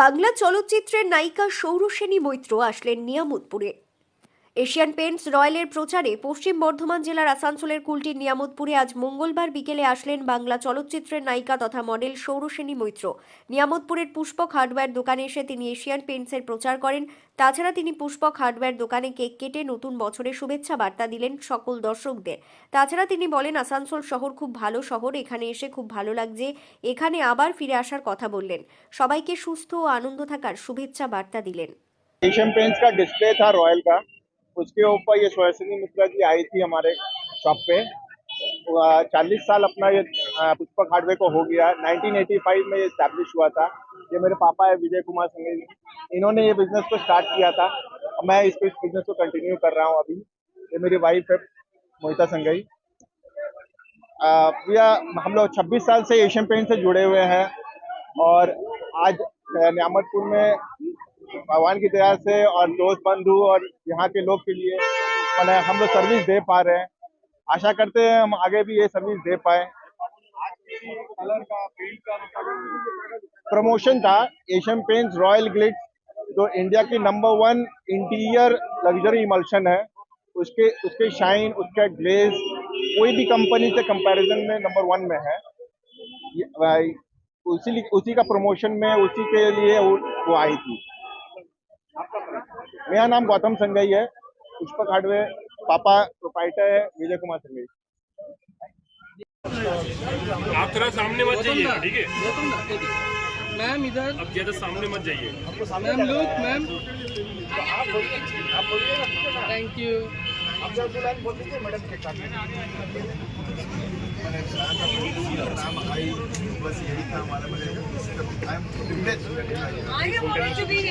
বাংলা চলচ্চিত্রের নায়িকা সৌরসেনী মৈত্র আসলেন নিয়ামতপুরে এশিয়ান পেন্টস রয়্যালের প্রচারে পশ্চিম বর্ধমান জেলার আসানসোলের কুলটির নিয়ামতপুরে আজ মঙ্গলবার বিকেলে আসলেন বাংলা চলচ্চিত্রের নায়িকা তথা মডেল সৌরসেনী মৈত্র নিয়ামতপুরের পুষ্পক হার্ডওয়্যার দোকানে এসে তিনি এশিয়ান পেন্টসের প্রচার করেন তাছাড়া তিনি পুষ্পক হার্ডওয়্যার দোকানে কেক কেটে নতুন বছরের শুভেচ্ছা বার্তা দিলেন সকল দর্শকদের তাছাড়া তিনি বলেন আসানসোল শহর খুব ভালো শহর এখানে এসে খুব ভালো লাগছে এখানে আবার ফিরে আসার কথা বললেন সবাইকে সুস্থ ও আনন্দ থাকার শুভেচ্ছা বার্তা দিলেন এশিয়ান পেন্টস কা ডিসপ্লে থা রয়্যাল কা उसके ऊपर ये सुहासिनी मिश्रा जी आई थी हमारे शॉप पे चालीस साल अपना ये पुष्पक हार्डवेयर को हो गया 1985 में ये स्टैब्लिश हुआ था ये मेरे पापा है विजय कुमार सिंह जी इन्होंने ये बिजनेस को स्टार्ट किया था मैं इस बिजनेस को कंटिन्यू कर रहा हूँ अभी ये मेरी वाइफ है मोहिता संगई भैया हम लोग छब्बीस साल से एशियन पेंट से जुड़े हुए हैं और आज न्यामतपुर में भगवान की दया से और दोस्त बंधु और यहाँ के लोग के लिए मैंने हम लोग सर्विस दे पा रहे हैं आशा करते हैं हम आगे भी ये सर्विस दे पाए प्रमोशन था एशियन पेंट रॉयल ग्लिट्स जो इंडिया की number one interior luxury emulsion है उसके उसके शाइन उसका ग्लेज कोई भी कंपनी से कंपैरिजन में नंबर वन में है उसी उसी का प्रमोशन में उसी के लिए वो आई थी मेरा नाम गौतम संगई है पुष्पक हार्डवेयर पापा प्रोपाइटर है विजय कुमार संगई आप थोड़ा सामने मत जाइए ठीक है मैम इधर अब ज्यादा सामने मत जाइए ma'am look ma'am thank you बस यही था हमारा आई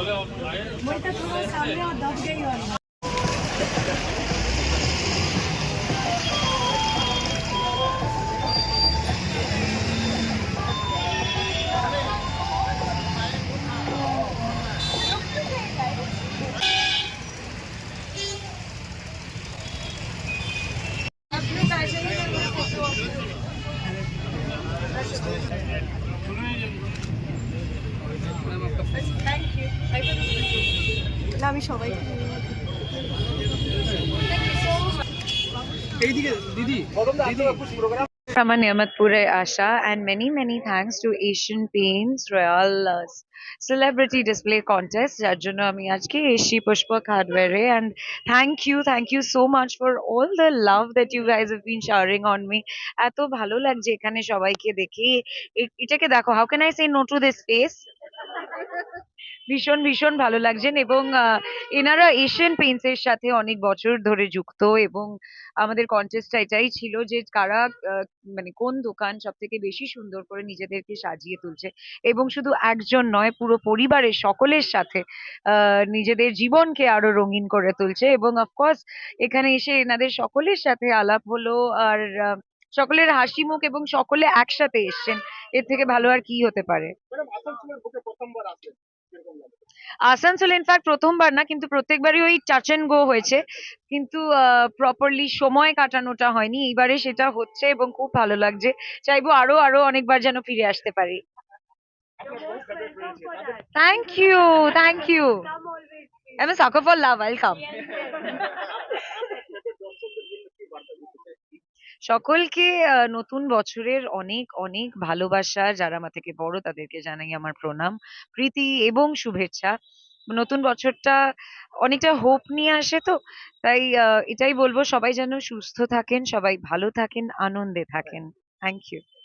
मैं तो थोड़ा सामने और दब गई और আমি সবাইকে থ্যাঙ্ক ইউ সো মাচ এইদিকে দিদি দিদি খুব প্রোগ্রাম সামান নিয়ামতপুরে আশা and many many thanks to Asian Paints Royale Luxe celebrity display contest जजোনো আমি আজকে Shri Pushpak hardware A and thank you thank you so much for all the love that you guys have been showering on me এত ভালো লাগছে এখানে সবাইকে দেখি এটাকে দেখো how can I say no to this space ভীষণ ভীষণ ভালো লাগছেন এবং এনারা এশিয়ান পেন্স এর সাথে অনেক বছর ধরে যুক্ত এবং আমাদের কন্টেস্টটা এটাই ছিল যে কারা মানে কোন দোকান সব থেকে বেশি সুন্দর করে নিজেদেরকে সাজিয়ে তুলছে এবং শুধু একজন নয় পুরো পরিবারের সকলের সাথে নিজেদের জীবনকে আরো রঙিন করে তুলছে এবং অফকোর্স এখানে এসে এনাদের সকলের সাথে আলাপ হলো আর সকলের হাসি মুখ এবং সকলে একসাথে এসছেন এর থেকে ভালো আর কি হতে পারে মানে আসানসোল ইনফ্যাক্ট প্রথমবার না কিন্তু প্রত্যেকবারই ওই টাচ এন্ড গো হয়েছে কিন্তু প্রপারলি সময় কাটানোটা হয়নি এইবারে সেটা হচ্ছে এবং খুব ভালো লাগছে চাইবো আরো আরো অনেকবার যেন ফিরে আসতে পারি thank you thank you I am sucker for love I'll come সকলকে নতুন বছরের অনেক অনেক ভালোবাসা যারা আমার থেকে বড় তাদেরকে জানাই আমার প্রণাম প্রীতি এবং শুভেচ্ছা নতুন বছরটা অনেকটা হোপ নিয়ে আসে তো তাই এটাই বলবো সবাই যেন সুস্থ থাকেন সবাই ভালো থাকেন আনন্দে থাকেন থ্যাংক ইউ